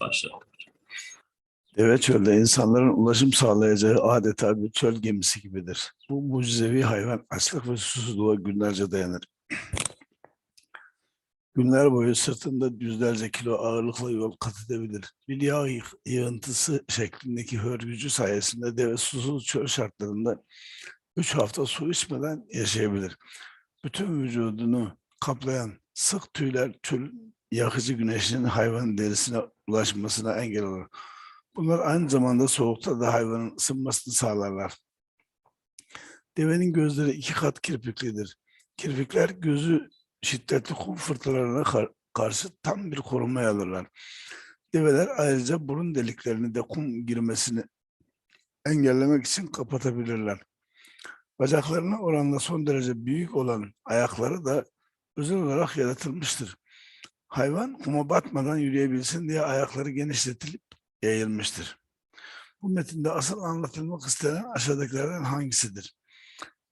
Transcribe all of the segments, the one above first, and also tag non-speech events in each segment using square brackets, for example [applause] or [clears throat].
Başla. Deve çölde insanların ulaşım sağlayacağı adeta bir çöl gemisi gibidir. Bu mucizevi hayvan açlık ve susuzluğa günlerce dayanır. Günler boyu sırtında yüzlerce kilo ağırlıkla yol kat edebilir. Bir yağ yığ- yığıntısı şeklindeki hörgücü sayesinde deve susuz çöl şartlarında üç hafta su içmeden yaşayabilir. Bütün vücudunu kaplayan sık tüyler çöl yakıcı güneşin [laughs] hayvanın derisine ulaşmasına engel olur. Bunlar aynı zamanda soğukta da hayvanın ısınmasını sağlarlar. Devenin gözleri iki kat kirpiklidir. Kirpikler gözü şiddetli kum fırtınalarına kar- karşı tam bir korunmaya alırlar. Develer ayrıca burun deliklerini de kum girmesini engellemek için kapatabilirler. Bacaklarına oranla son derece büyük olan ayakları da özel olarak yaratılmıştır. Hayvan kuma batmadan yürüyebilsin diye ayakları genişletilip yayılmıştır. Bu metinde asıl anlatılmak istenen aşağıdakilerden hangisidir?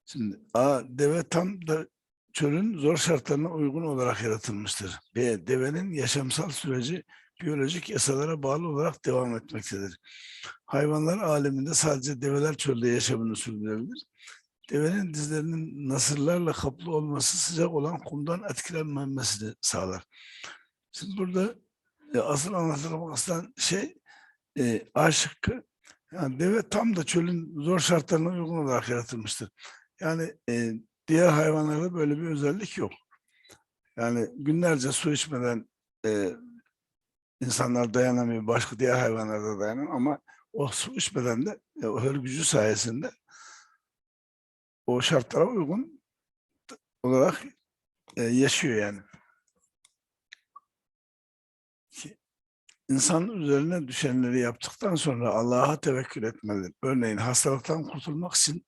Şimdi A. Deve tam da çölün zor şartlarına uygun olarak yaratılmıştır. B. Devenin yaşamsal süreci biyolojik yasalara bağlı olarak devam etmektedir. Hayvanlar aleminde sadece develer çölde yaşamını sürdürebilir. Devenin dizlerinin nasırlarla kaplı olması sıcak olan kumdan etkilenmemesini sağlar. Şimdi burada e, asıl anlatılmak istenen şey e, A. Yani deve tam da çölün zor şartlarına uygun olarak yaratılmıştır. Yani e, diğer hayvanlarda böyle bir özellik yok. Yani günlerce su içmeden e, insanlar dayanamıyor, başka diğer hayvanlar da dayanamıyor ama o su içmeden de e, o hörgücü sayesinde o şartlara uygun olarak e, yaşıyor yani. Ki üzerine düşenleri yaptıktan sonra Allah'a tevekkül etmelidir. Örneğin hastalıktan kurtulmak için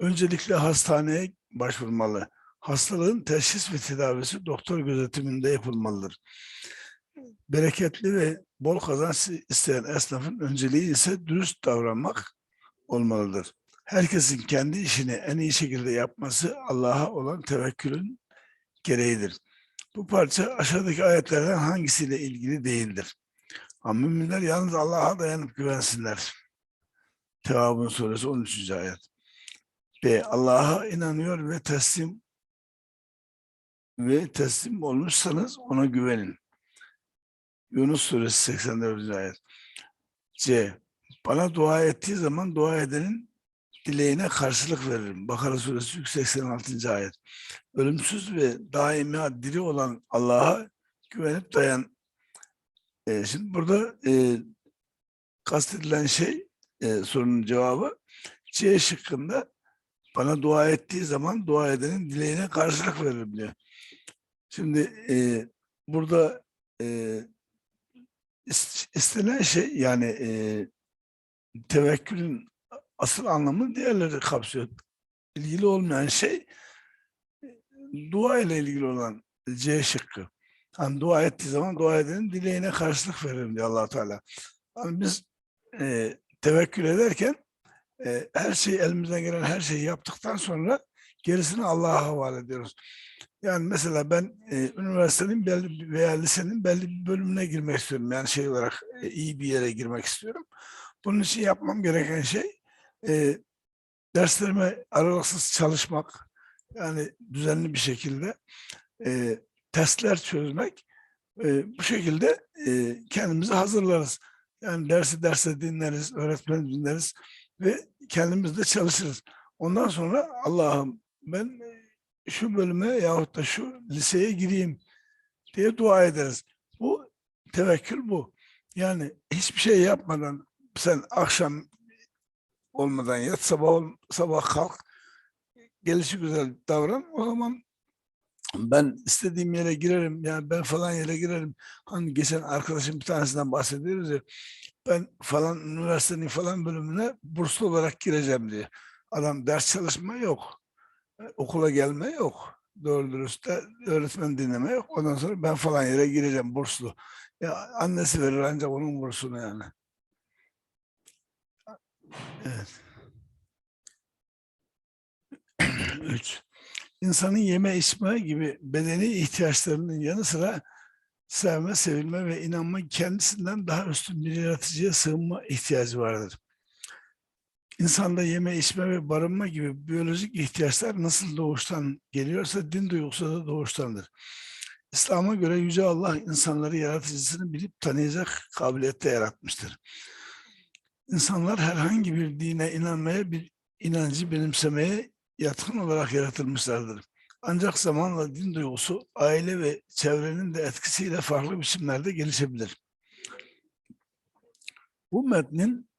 öncelikle hastaneye başvurmalı. Hastalığın teşhis ve tedavisi doktor gözetiminde yapılmalıdır. Bereketli ve bol kazanç isteyen esnafın önceliği ise dürüst davranmak olmalıdır. Herkesin kendi işini en iyi şekilde yapması Allah'a olan tevekkülün gereğidir. Bu parça aşağıdaki ayetlerden hangisiyle ilgili değildir? Ama müminler yalnız Allah'a dayanıp güvensinler. Tevabın suresi 13. ayet. B. Allah'a inanıyor ve teslim ve teslim olmuşsanız ona güvenin. Yunus suresi 84. ayet. C. Bana dua ettiği zaman dua edenin dileğine karşılık veririm. Bakara suresi 186. ayet. Ölümsüz ve daima diri olan Allah'a güvenip dayan. Ee, şimdi burada e, kastedilen şey e, sorunun cevabı C şıkkında bana dua ettiği zaman dua edenin dileğine karşılık veririm diyor. Şimdi e, burada e, is- istenen şey yani e, tevekkülün asıl anlamı diğerleri kapsıyor. İlgili olmayan şey dua ile ilgili olan C şıkkı. Hani dua ettiği zaman dua edenin dileğine karşılık veririm diyor allah Teala. Hani biz e, tevekkül ederken e, her şeyi elimizden gelen her şeyi yaptıktan sonra gerisini Allah'a havale ediyoruz. Yani mesela ben e, üniversitenin belli veya lisenin belli bir bölümüne girmek istiyorum. Yani şey olarak e, iyi bir yere girmek istiyorum. Bunun için yapmam gereken şey e, derslerime aralıksız çalışmak, yani düzenli bir şekilde e, testler çözmek. E, bu şekilde e, kendimizi hazırlarız. Yani dersi derse dinleriz, öğretmeni dinleriz ve kendimiz de çalışırız. Ondan sonra Allah'ım ben e, şu bölüme yahut da şu liseye gireyim diye dua ederiz. Bu tevekkül bu. Yani hiçbir şey yapmadan sen akşam olmadan yat, sabah ol- sabah kalk, gelişi güzel davran. O zaman ben istediğim yere girerim. Yani ben falan yere girerim. Hani geçen arkadaşım bir tanesinden bahsediyoruz ya. Ben falan üniversitenin falan bölümüne burslu olarak gireceğim diye. Adam ders çalışma yok. e, Okula gelme yok. Doğru dürüst de öğretmen dinleme yok. Ondan sonra ben falan yere gireceğim burslu. Ya annesi verir ancak onun bursunu yani. Evet. [clears throat] Üç. İnsanın yeme içme gibi bedeni ihtiyaçlarının yanı sıra sevme, sevilme ve inanma kendisinden daha üstün bir yaratıcıya sığınma ihtiyacı vardır. İnsanda yeme, içme ve barınma gibi biyolojik ihtiyaçlar nasıl doğuştan geliyorsa din duygusu da doğuştandır. İslam'a göre Yüce Allah insanları yaratıcısını bilip tanıyacak kabiliyette yaratmıştır. İnsanlar herhangi bir dine inanmaya, bir inancı benimsemeye yatkın olarak yaratılmışlardır. Ancak zamanla din duygusu aile ve çevrenin de etkisiyle farklı biçimlerde gelişebilir. Bu metnin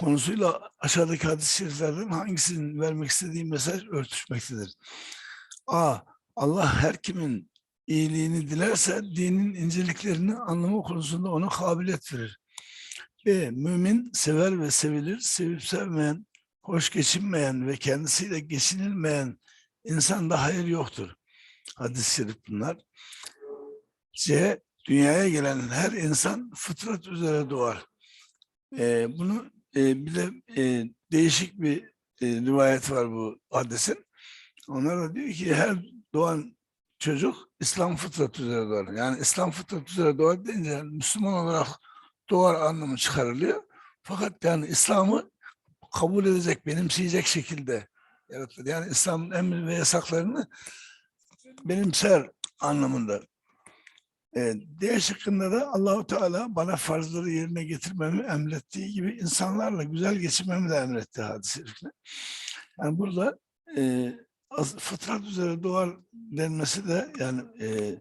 konusuyla aşağıdaki hadis-i şeriflerden hangisinin vermek istediği mesaj örtüşmektedir. A. Allah her kimin iyiliğini dilerse dinin inceliklerini anlama konusunda ona kabiliyet verir. B. Mümin sever ve sevilir, sevip sevmeyen, hoş geçinmeyen ve kendisiyle geçinilmeyen insanda hayır yoktur. Hadis-i şerif bunlar. C. Dünyaya gelen her insan fıtrat üzere doğar. Ee, bunu e, bir de e, değişik bir e, rivayet var bu hadisin. Onlar da diyor ki her doğan çocuk İslam fıtratı üzere doğar. Yani İslam fıtratı üzere doğar deyince Müslüman olarak doğar anlamı çıkarılıyor. Fakat yani İslam'ı kabul edecek, benimseyecek şekilde yaratılır. Yani İslam'ın emir ve yasaklarını benimser anlamında. E, D şıkkında da Allahu Teala bana farzları yerine getirmemi emrettiği gibi insanlarla güzel geçinmemi de emretti şerifle. Yani burada e, fıtrat üzere doğar denmesi de yani e,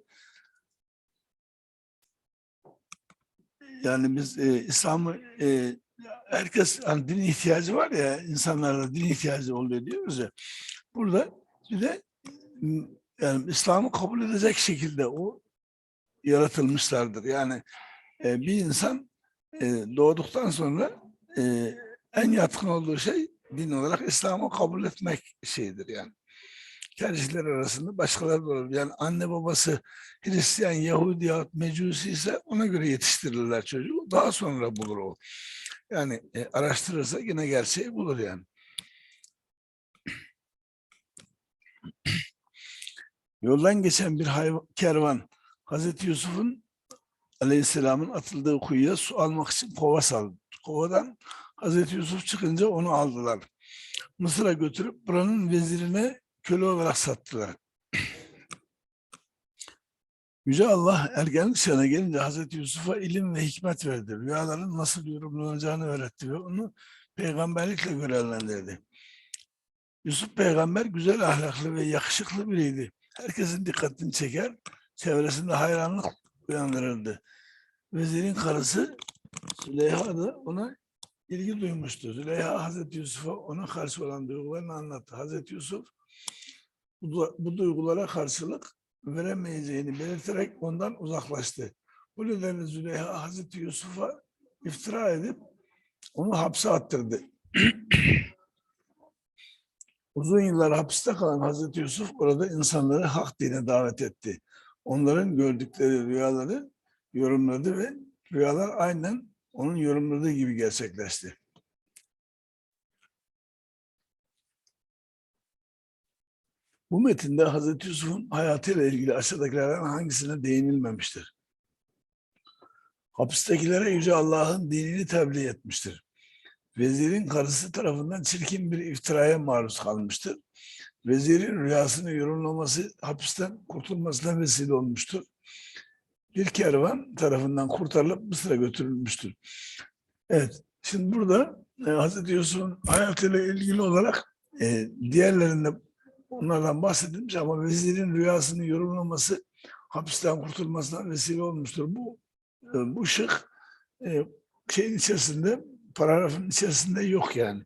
yani biz e, İslam'ı e, herkes hani din ihtiyacı var ya insanlarda din ihtiyacı oluyor diyoruz ya. Burada bir de yani İslam'ı kabul edecek şekilde o yaratılmışlardır. Yani e, bir insan e, doğduktan sonra e, en yatkın olduğu şey din olarak İslam'ı kabul etmek şeyidir yani. Tercihler arasında başkaları da olabilir. Yani anne babası Hristiyan, Yahudi yahut Mecusi ise ona göre yetiştirirler çocuğu. Daha sonra bulur o. Yani e, araştırırsa yine gerçeği bulur yani. [clears throat] Yoldan geçen bir kervan Hazreti Yusuf'un Aleyhisselam'ın atıldığı kuyuya su almak için kova saldı. Kovadan Hazreti Yusuf çıkınca onu aldılar. Mısır'a götürüp buranın vezirine köle olarak sattılar. Yüce Allah ergenlik çağına gelince Hazreti Yusuf'a ilim ve hikmet verdi. Rüyaların nasıl yorumlanacağını öğretti ve onu peygamberlikle görevlendirdi. Yusuf peygamber güzel ahlaklı ve yakışıklı biriydi. Herkesin dikkatini çeker, çevresinde hayranlık uyandırırdı. Vezirin karısı Züleyha da ona ilgi duymuştu. Züleyha Hazreti Yusuf'a ona karşı olan duygularını anlattı. Hazreti Yusuf bu, bu duygulara karşılık veremeyeceğini belirterek ondan uzaklaştı. Bu nedenle Züleyha Hazreti Yusuf'a iftira edip onu hapse attırdı. [clears throat] Uzun yıllar hapiste kalan Hazreti Yusuf orada insanları hak dine davet etti. Onların gördükleri rüyaları yorumladı ve rüyalar aynen onun yorumladığı gibi gerçekleşti. Bu metinde Hazreti Yusuf'un hayatıyla ilgili aşağıdakilerden hangisine değinilmemiştir? Hapistekilere Yüce Allah'ın dinini tebliğ etmiştir. Vezirin karısı tarafından çirkin bir iftiraya maruz kalmıştır. Vezirin rüyasını yorumlaması hapisten kurtulmasına vesile olmuştur. Bir kervan tarafından kurtarılıp Mısır'a götürülmüştür. Evet, şimdi burada e, Hazreti Yusuf'un hayatıyla ilgili olarak e, diğerlerinde onlardan bahsedilmiş ama vezirin rüyasını yorumlaması hapisten kurtulmasına vesile olmuştur. Bu e, bu şık e, şeyin içerisinde, paragrafın içerisinde yok yani.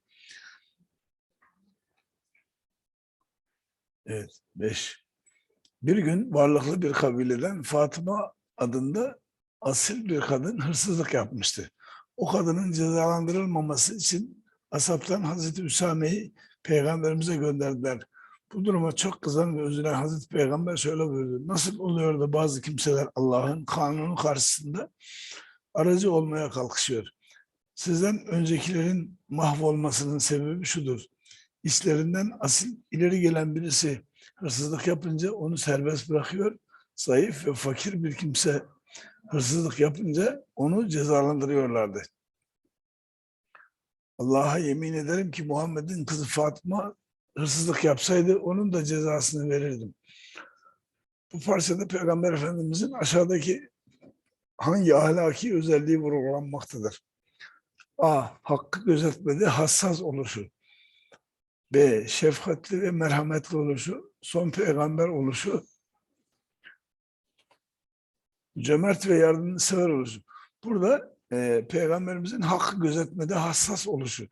Evet, beş. Bir gün varlıklı bir kabileden Fatıma adında asil bir kadın hırsızlık yapmıştı. O kadının cezalandırılmaması için asaptan Hazreti Üsame'yi peygamberimize gönderdiler. Bu duruma çok kızan ve üzülen Hazreti Peygamber şöyle buyurdu. Nasıl oluyor da bazı kimseler Allah'ın kanunu karşısında aracı olmaya kalkışıyor. Sizden öncekilerin mahvolmasının sebebi şudur. İşlerinden asil ileri gelen birisi hırsızlık yapınca onu serbest bırakıyor. Zayıf ve fakir bir kimse hırsızlık yapınca onu cezalandırıyorlardı. Allah'a yemin ederim ki Muhammed'in kızı Fatıma hırsızlık yapsaydı onun da cezasını verirdim. Bu parçada Peygamber Efendimizin aşağıdaki hangi ahlaki özelliği vurgulanmaktadır? A. Hakkı gözetmede hassas oluşu. B. Şefkatli ve merhametli oluşu. Son peygamber oluşu. Cömert ve yardımsever oluşu. Burada e, peygamberimizin hakkı gözetmede hassas oluşu.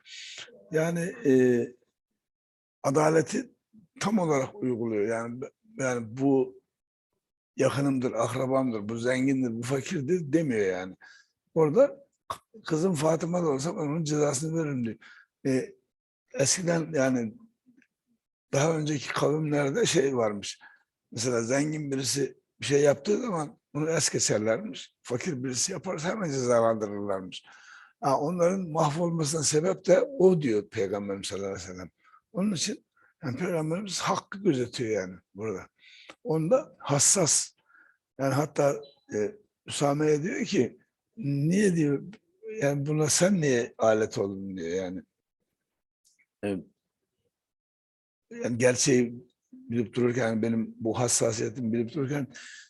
Yani e, adaleti tam olarak uyguluyor. Yani yani bu yakınımdır, akrabamdır, bu zengindir, bu fakirdir demiyor yani. Orada kızım Fatıma da olsa onun cezasını veririm diyor. E, eskiden yani daha önceki kavimlerde şey varmış. Mesela zengin birisi bir şey yaptığı zaman bunu es geçerlermiş. Fakir birisi yaparsa hemen cezalandırırlarmış. Ha, onların mahvolmasına sebep de o diyor Peygamberimiz sallallahu aleyhi ve sellem. Onun için yani Peygamberimiz hakkı gözetiyor yani burada. Onda hassas. Yani hatta e, Üsame'ye diyor ki niye diyor yani buna sen niye alet oldun diyor yani. E, yani gerçeği bilip dururken benim bu hassasiyetimi bilip dururken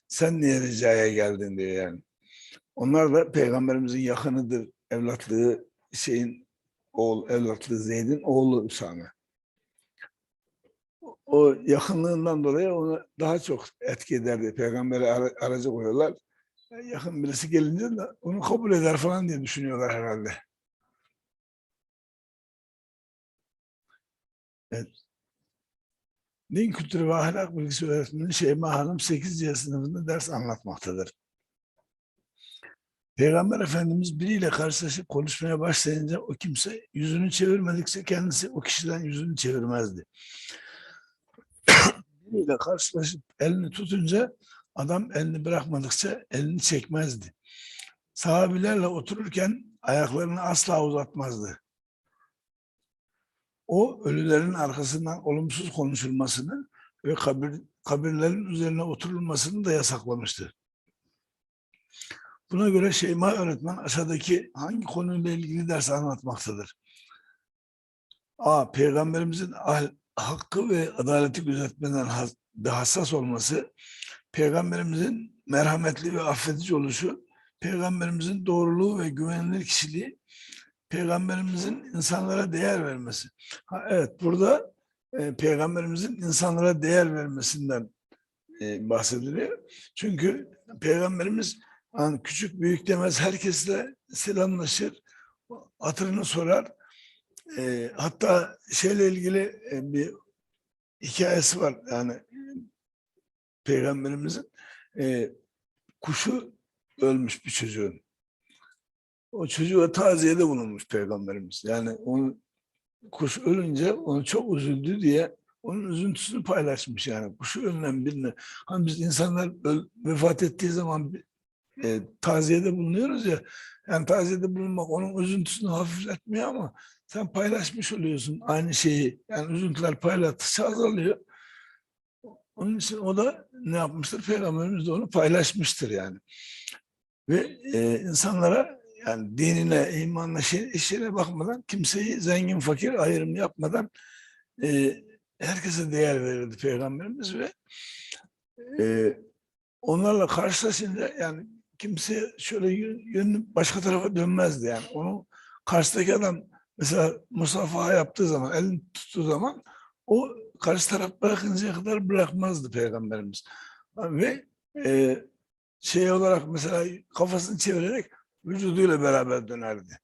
sen niye ricaya geldin diyor yani. Onlar da peygamberimizin yakınıdır. Evlatlığı şeyin oğul, evlatlığı Zeyd'in oğlu Üsame. O yakınlığından dolayı onu daha çok etki ederdi. Peygamberi ara, aracı koyuyorlar. Yakın birisi gelince de onu kabul eder falan diye düşünüyorlar herhalde. Evet. Din kültürü ve ahlak bilgisi öğretmeni Şeyma Hanım 8. sınıfında ders anlatmaktadır. Peygamber Efendimiz biriyle karşılaşıp konuşmaya başlayınca o kimse yüzünü çevirmedikçe kendisi o kişiden yüzünü çevirmezdi. Biriyle karşılaşıp elini tutunca adam elini bırakmadıkça elini çekmezdi. Sahabilerle otururken ayaklarını asla uzatmazdı o ölülerin arkasından olumsuz konuşulmasını ve kabir, kabirlerin üzerine oturulmasını da yasaklamıştı. Buna göre Şeyma öğretmen aşağıdaki hangi konuyla ilgili ders anlatmaktadır? A. Peygamberimizin ahl, hakkı ve adaleti gözetmeden has, hassas olması, Peygamberimizin merhametli ve affedici oluşu, Peygamberimizin doğruluğu ve güvenilir kişiliği, Peygamberimizin insanlara değer vermesi. Ha, evet burada e, Peygamberimizin insanlara değer vermesinden e, bahsediliyor. Çünkü Peygamberimiz hani küçük büyük demez herkesle selamlaşır, hatırını sorar. E, hatta şeyle ilgili e, bir hikayesi var yani Peygamberimizin e, kuşu ölmüş bir çocuğun o çocuğa taziyede bulunmuş peygamberimiz. Yani onu kuş ölünce onu çok üzüldü diye onun üzüntüsünü paylaşmış yani. Kuşu ölen birine. Hani biz insanlar öl, vefat ettiği zaman e, taziyede bulunuyoruz ya. Yani taziyede bulunmak onun üzüntüsünü hafifletmiyor ama sen paylaşmış oluyorsun aynı şeyi. Yani üzüntüler paylaştıkça azalıyor. Onun için o da ne yapmıştır? Peygamberimiz de onu paylaşmıştır yani. Ve e, insanlara yani dinine, imanına, işine bakmadan kimseyi zengin fakir ayrım yapmadan e, herkese değer verirdi Peygamberimiz ve e, onlarla karşılaşınca yani kimse şöyle yönünü başka tarafa dönmezdi yani. Onu karşıdaki adam mesela musafaha yaptığı zaman, elini tuttuğu zaman o karşı taraf bırakıncaya kadar bırakmazdı Peygamberimiz. Ve e, şey olarak mesela kafasını çevirerek vücuduyla beraber dönerdi.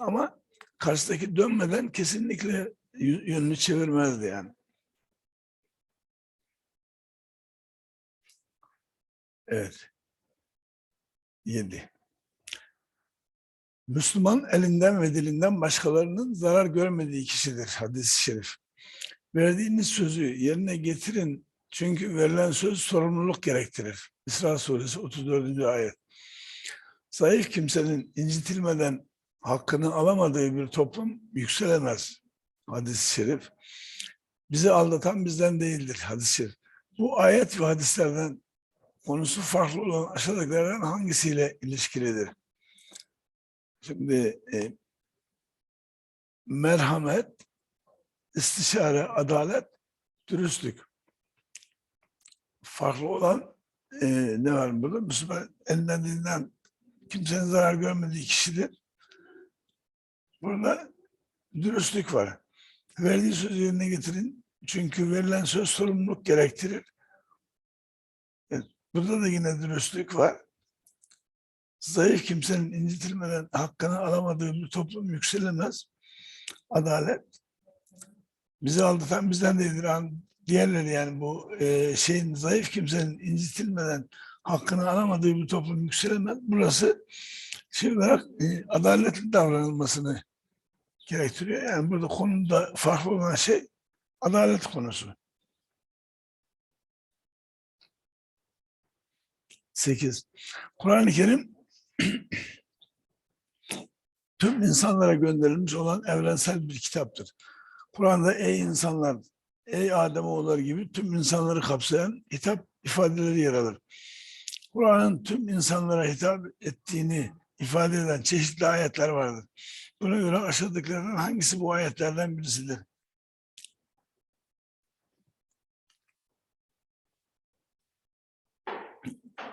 Ama karşıdaki dönmeden kesinlikle yönünü çevirmezdi yani. Evet. Yedi. Müslüman elinden ve dilinden başkalarının zarar görmediği kişidir. Hadis-i şerif. Verdiğiniz sözü yerine getirin çünkü verilen söz sorumluluk gerektirir. İsra suresi 34. ayet zayıf kimsenin incitilmeden hakkını alamadığı bir toplum yükselemez. Hadis-i şerif. Bizi aldatan bizden değildir hadis-i şerif. Bu ayet ve hadislerden konusu farklı olan aşağıdakilerden hangisiyle ilişkilidir? Şimdi e, merhamet, istişare, adalet, dürüstlük. Farklı olan e, ne var burada? Müslüman elinden dilinden kimsenin zarar görmediği kişidir. Burada dürüstlük var. Verdiği sözü yerine getirin. Çünkü verilen söz sorumluluk gerektirir. Burada da yine dürüstlük var. Zayıf kimsenin incitilmeden hakkını alamadığı bir toplum yükselemez. Adalet. Bizi aldatan bizden değildir. An- Diğerleri yani bu e, şeyin zayıf kimsenin incitilmeden hakkını alamadığı bir toplum yükselemez. Burası şey olarak e, adaletli davranılmasını gerektiriyor. Yani burada konuda farklı olan şey adalet konusu. Sekiz. Kur'an-ı Kerim [clears throat] tüm insanlara gönderilmiş olan evrensel bir kitaptır. Kur'an'da ey insanlar, ey Ademoğulları gibi tüm insanları kapsayan hitap ifadeleri yer alır. Kur'an'ın tüm insanlara hitap ettiğini ifade eden çeşitli ayetler vardır. Buna göre aşağıdakilerden hangisi bu ayetlerden birisidir?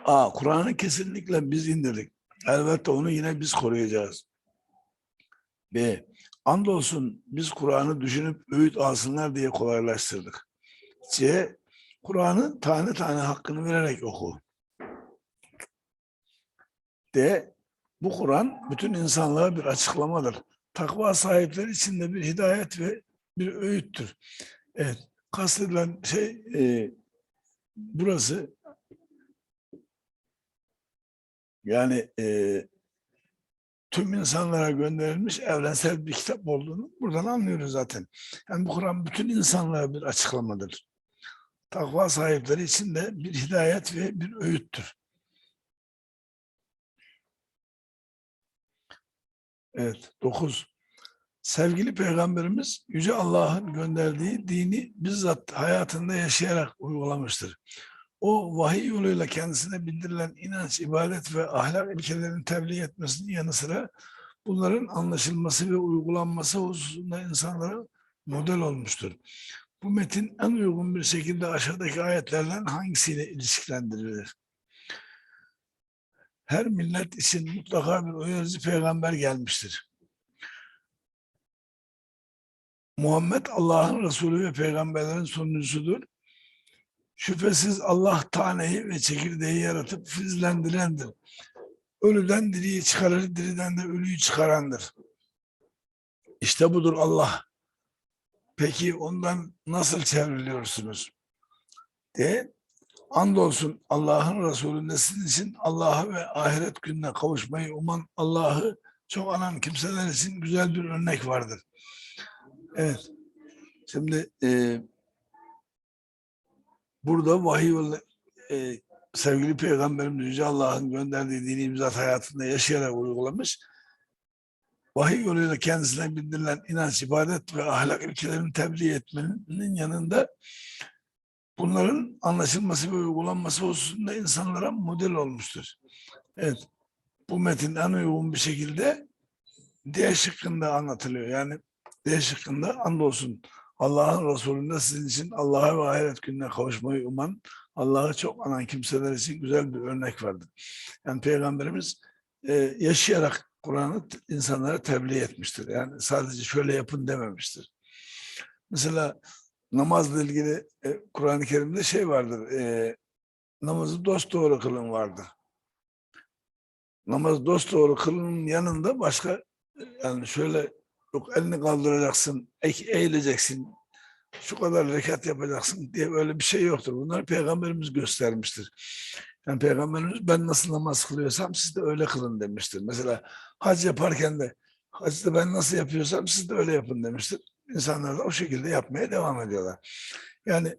A. Kur'an'ı kesinlikle biz indirdik. Elbette onu yine biz koruyacağız. B. Andolsun biz Kur'an'ı düşünüp öğüt alsınlar diye kolaylaştırdık. C. Kur'an'ı tane tane hakkını vererek oku. D. Bu Kur'an bütün insanlığa bir açıklamadır. Takva sahipleri için de bir hidayet ve bir öğüttür. Evet, kastedilen şey e, burası. Yani e, tüm insanlara gönderilmiş evrensel bir kitap olduğunu buradan anlıyoruz zaten. Yani bu Kur'an bütün insanlığa bir açıklamadır. Takva sahipleri için de bir hidayet ve bir öğüttür. Evet, dokuz. Sevgili Peygamberimiz Yüce Allah'ın gönderdiği dini bizzat hayatında yaşayarak uygulamıştır. O vahiy yoluyla kendisine bildirilen inanç, ibadet ve ahlak ilkelerini tebliğ etmesinin yanı sıra bunların anlaşılması ve uygulanması hususunda insanlara model olmuştur. Bu metin en uygun bir şekilde aşağıdaki ayetlerden hangisiyle ilişkilendirilir? Her millet için mutlaka bir uyarıcı peygamber gelmiştir. Muhammed Allah'ın Resulü ve peygamberlerin sonuncusudur. Şüphesiz Allah taneyi ve çekirdeği yaratıp filizlendirendir. Ölüden diriyi çıkarır, diriden de ölüyü çıkarandır. İşte budur Allah. Peki ondan nasıl çevriliyorsunuz? De, andolsun Allah'ın Resulü'nde sizin için Allah'a ve ahiret gününe kavuşmayı uman Allah'ı çok anan kimseler için güzel bir örnek vardır. Evet. Şimdi e, burada vahiy e, sevgili Peygamberimiz Yüce Allah'ın gönderdiği dini imzat hayatında yaşayarak uygulamış. Vahiy yoluyla kendisine bildirilen inanç, ibadet ve ahlak ilkelerini tebliğ etmenin yanında bunların anlaşılması ve uygulanması hususunda insanlara model olmuştur. Evet, bu metin en uygun bir şekilde D şıkkında anlatılıyor. Yani D şıkkında andolsun Allah'ın Resulü'nde sizin için Allah'a ve ahiret gününe kavuşmayı uman, Allah'ı çok anan kimseler için güzel bir örnek vardır. Yani Peygamberimiz e, yaşayarak Kur'an'ı insanlara tebliğ etmiştir. Yani sadece şöyle yapın dememiştir. Mesela namazla ilgili e, Kur'an-ı Kerim'de şey vardır. E, namazı dosdoğru kılın vardır. Namaz dosdoğru kılının yanında başka e, yani şöyle yok elini kaldıracaksın, ek- eğileceksin, şu kadar rekat yapacaksın diye böyle bir şey yoktur. Bunları Peygamberimiz göstermiştir. Yani Peygamberimiz ben nasıl namaz kılıyorsam siz de öyle kılın demiştir. Mesela hac yaparken de hacda ben nasıl yapıyorsam siz de öyle yapın demiştir. İnsanlar da o şekilde yapmaya devam ediyorlar. Yani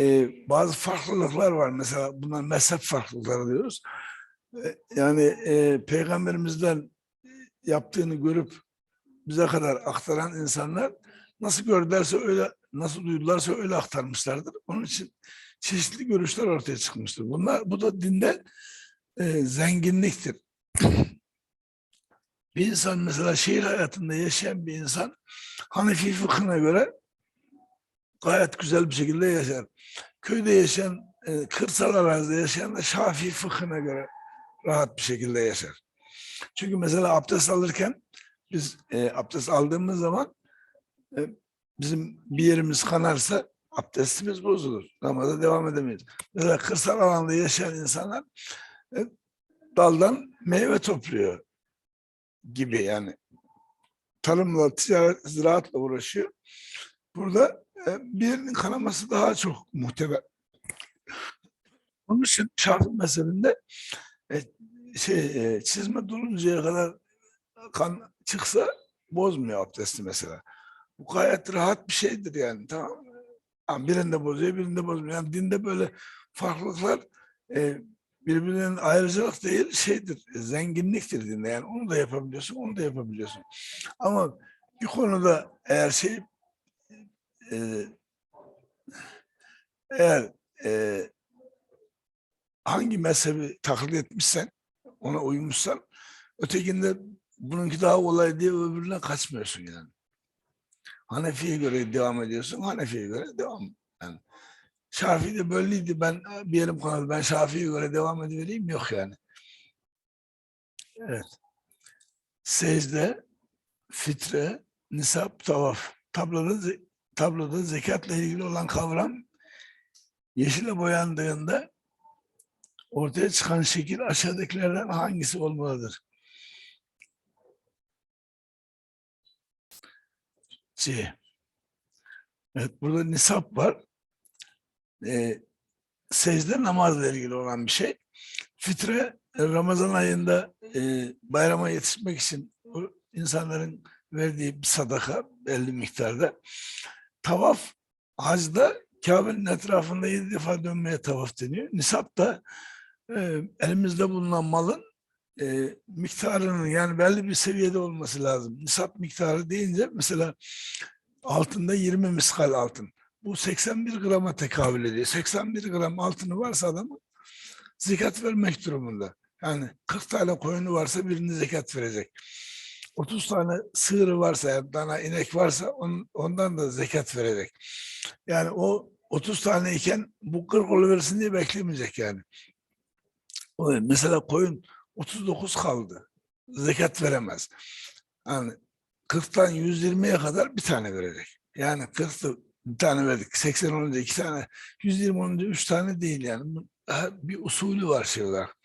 e, bazı farklılıklar var. Mesela bunlar mezhep farklılıkları diyoruz. E, yani e, peygamberimizden yaptığını görüp bize kadar aktaran insanlar nasıl gördülerse öyle, nasıl duydularsa öyle aktarmışlardır. Onun için çeşitli görüşler ortaya çıkmıştır. Bunlar bu da dinde e, zenginliktir. [clears throat] bir insan mesela şehir hayatında yaşayan bir insan Hanefi fıkhına göre gayet güzel bir şekilde yaşar. Köyde yaşayan, e, kırsal arazide yaşayan da Şafii fıkhına göre rahat bir şekilde yaşar. Çünkü mesela abdest alırken biz e, abdest aldığımız zaman e, bizim bir yerimiz kanarsa abdestimiz bozulur. Namaza devam edemeyiz. Mesela kırsal alanda yaşayan insanlar e, daldan meyve topluyor gibi yani. Tarımla, ticaret, ziraatla uğraşıyor. Burada e, birinin kanaması daha çok muhtemel. Onun için Şafii mezhebinde e, şey, e, çizme doluncaya kadar kan çıksa bozmuyor abdesti mesela. Bu gayet rahat bir şeydir yani tamam? Ama birinde bozuyor, birinde bozmuyor. Yani dinde böyle farklılıklar e, birbirinin ayrıcalık değil şeydir, zenginliktir dinde. Yani onu da yapabiliyorsun, onu da yapabiliyorsun. Ama bir konuda eğer şey e, eğer e, hangi mezhebi taklit etmişsen, ona uymuşsan, ötekinde bununki daha kolay diye öbürüne kaçmıyorsun yani. Hanefi'ye göre devam ediyorsun, Hanefi'ye göre devam. Yani Şafii de böyleydi, ben bir yerim kanalı, ben Şafii'ye göre devam edivereyim, yok yani. Evet. Secde, fitre, nisap, tavaf. Tabloda, tabloda zekatla ilgili olan kavram yeşile boyandığında ortaya çıkan şekil aşağıdakilerden hangisi olmalıdır? C. Evet burada nisap var. Ee, secde namazla ilgili olan bir şey. Fitre e, Ramazan ayında e, bayrama yetişmek için insanların verdiği bir sadaka belli miktarda. Tavaf hacda Kabe'nin etrafında yedi defa dönmeye tavaf deniyor. Nisap da e, elimizde bulunan malın e, miktarının yani belli bir seviyede olması lazım. Nisap miktarı deyince mesela altında 20 miskal altın. Bu 81 grama tekabül ediyor. 81 gram altını varsa adamın zekat vermek durumunda. Yani 40 tane koyunu varsa birini zekat verecek. 30 tane sığırı varsa, yani dana inek varsa on- ondan da zekat verecek. Yani o 30 tane iken bu 40 oluversin diye beklemeyecek yani. Mesela koyun 39 kaldı. Zekat veremez. Yani 40'tan 120'ye kadar bir tane verecek. Yani 40'ta bir tane verdik. 80 olunca iki tane, 120 olunca üç tane değil yani. Bir usulü var şey olarak.